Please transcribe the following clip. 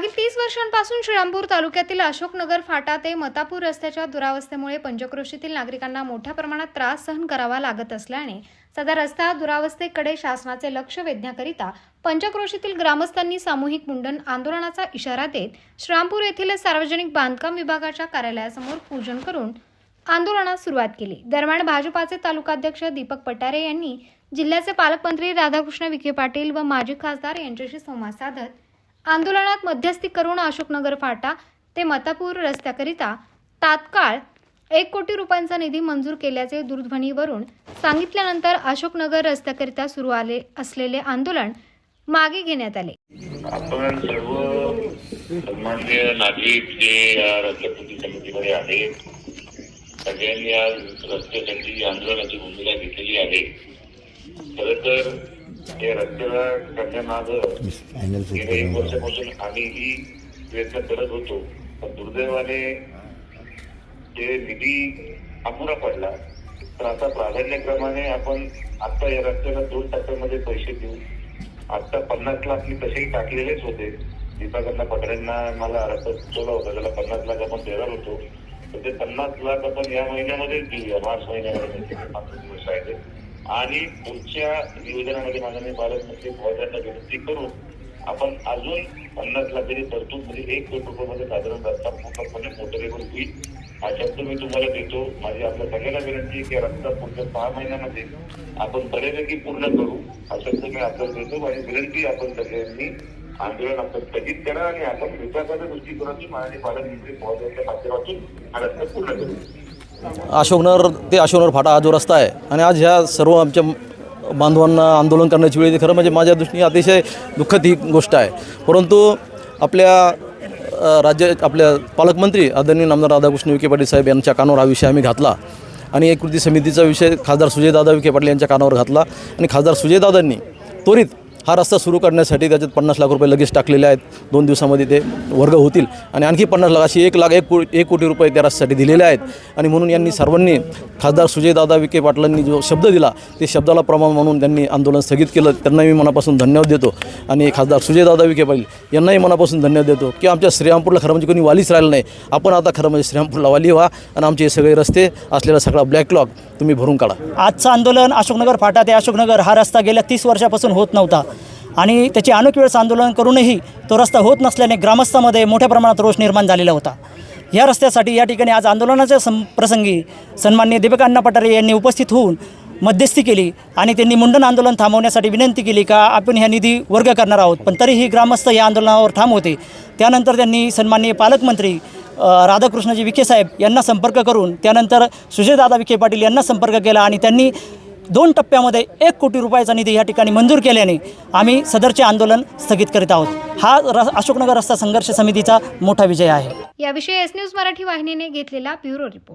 मागील तीस वर्षांपासून श्रीरामपूर तालुक्यातील अशोकनगर फाटा ते मतापूर रस्त्याच्या दुरावस्थेमुळे पंचक्रोशीतील नागरिकांना मोठ्या प्रमाणात त्रास सहन करावा लागत असल्याने सदर रस्ता दुरावस्थेकडे शासनाचे लक्ष वेधण्याकरिता पंचक्रोशीतील ग्रामस्थांनी सामूहिक मुंडन आंदोलनाचा इशारा देत श्रीरामपूर येथील सार्वजनिक बांधकाम विभागाच्या कार्यालयासमोर पूजन करून आंदोलनास सुरुवात केली. दरम्यान भाजपाचे तालुकाध्यक्ष दीपक पटारे यांनी जिल्ह्याचे पालकमंत्री राधाकृष्ण विखे पाटील व माजी खासदार यांच्याशी संवाद साधत आंदोलनात मध्यस्थी करून अशोकनगर फाटा ते मतापूर रस्त्याकरिता तात्काळ एक कोटी रुपयांचा निधी मंजूर केल्याचे दूरध्वनीवरून सांगितल्यानंतर अशोकनगर रस्त्याकरिता सुरू आले असलेले आंदोलन मागे घेण्यात आले. आपण सर्व सन्मान्य नागरिक जे या रस्त्याकृती समितीमध्ये आहेत सगळ्यांनी आज रस्त्यासाठी आंदोलनाची भूमिका घेतलेली आहे खर तर या रस्त्याला करण्यामागं गेल्या एक वर्षापासून आम्हीही प्रयत्न करत होतो पण दुर्दैवाने ते निधी अपुरा पडला तर आता प्राधान्यक्रमाने आपण आता या रस्त्याला दोन टप्प्यामध्ये पैसे देऊ आता पन्नास लाख मी तसेही टाकलेलेच होते दीपाकांना पटऱ्यांना मला रस्ता सुचवला होता त्याला पन्नास लाख आपण देणार होतो तर ते पन्नास लाख आपण या महिन्यामध्येच देऊया मार्च महिन्यामध्ये पाच दिवस आहेत आणि पुढच्या निवेदनामध्ये माननीय पालकमंत्री महोदयांना विनंती करून आपण अजून पन्नास लाखाची तरतूद म्हणजे एक कोटी रुपयामध्ये साधारण रस्ता पूर्णपणे मोटरेबल होईल. हा शब्द मी तुम्हाला देतो माझी आपल्या सगळ्यांना विनंती की रस्ता पुढच्या सहा महिन्यामध्ये आपण बऱ्यापैकी पूर्ण करू हा शब्द मी आपल्याला देतो. आणि विनंती आपण सगळ्यांनी आंदोलन आपण स्थगित करा आणि आपण विकासाच्या दृष्टिकोनातून माननीय पालकमंत्री महोदयांच्या माध्यमातून हा रस्ता पूर्ण करू. अशोकनगर ते अशोकनगर फाटा हा जो रस्ता आहे. आणि आज ह्या सर्व आमच्या बांधवांना आंदोलन करण्याची वेळ येते. खरं म्हणजे माझ्या दृष्टीने अतिशय दुःखद ही गोष्ट आहे. परंतु आपल्या राज्य आपल्या पालकमंत्री आदरणीय नामदार राधाकृष्ण विखे पाटील साहेब यांच्या कानावर हा विषय आम्ही घातला. आणि एक कृती समितीचा विषय खासदार सुजयदादा विखे पाटील यांच्या कानावर घातला. आणि खासदार सुजयदादांनी त्वरित हा रस्ता सुरू करण्यासाठी त्याच्यात पन्नास लाख रुपये लगेच टाकलेले आहेत. दोन दिवसामध्ये ते वर्ग होतील. आणि आणखी पन्नास लाख अशी एक लाख एक कोटी एक कोटी रुपये त्या रस्त्यासाठी दिलेले आहेत. आणि म्हणून यांनी सर्वांनी खासदार सुजयदादा विखे पाटलांनी जो शब्द दिला ते शब्दाला प्रमाण म्हणून त्यांनी आंदोलन स्थगित केलं. त्यांना मी मनापासून धन्यवाद देतो. आणि खासदार सुजयदादा विखे पाटील यांनाही मनापासून धन्यवाद देतो की आमच्या श्रीरामपूरला खरं म्हणजे कोणी वालीच राहिलं नाही. आपण आता खरं म्हणजे श्रीरामपूरला वाली व्हा आणि आमचे हे सगळे रस्ते असलेला सगळा ब्लॅक लॉक तुम्ही भरून काढा. आजचं आंदोलन अशोकनगर फाटा ते अशोकनगर हा रस्ता गेल्या तीस वर्षापासून होत नव्हता. आणि त्याची अनेक वेळेस आंदोलन करूनही तो रस्ता होत नसल्याने ग्रामस्थामध्ये मोठ्या प्रमाणात रोष निर्माण झालेला होता. या रस्त्यासाठी या ठिकाणी आज आंदोलनाच्या सं प्रसंगी सन्मान्य दीपक अण्णा पठारे यांनी उपस्थित होऊन मध्यस्थी केली आणि त्यांनी मुंडन आंदोलन थांबवण्यासाठी विनंती केली का आपण ह्या निधी वर्ग करणार आहोत. पण तरीही ग्रामस्थ या आंदोलनावर ठाम होते. त्यानंतर त्यांनी सन्माननीय पालकमंत्री राधाकृष्णजी विखे साहेब यांना संपर्क करून त्यानंतर सुजयदादा विखे पाटील यांना संपर्क केला आणि त्यांनी दोन टप्प्यामध्ये एक कोटी रुपयाचा निधी या ठिकाणी मंजूर केल्याने आम्ही सदरचे आंदोलन स्थगित करीत आहोत. हा र अशोकनगर रस्ता संघर्ष समितीचा मोठा विजय आहे. याविषयी एस न्यूज मराठी वाहिनीने घेतलेला ब्युरो रिपोर्ट.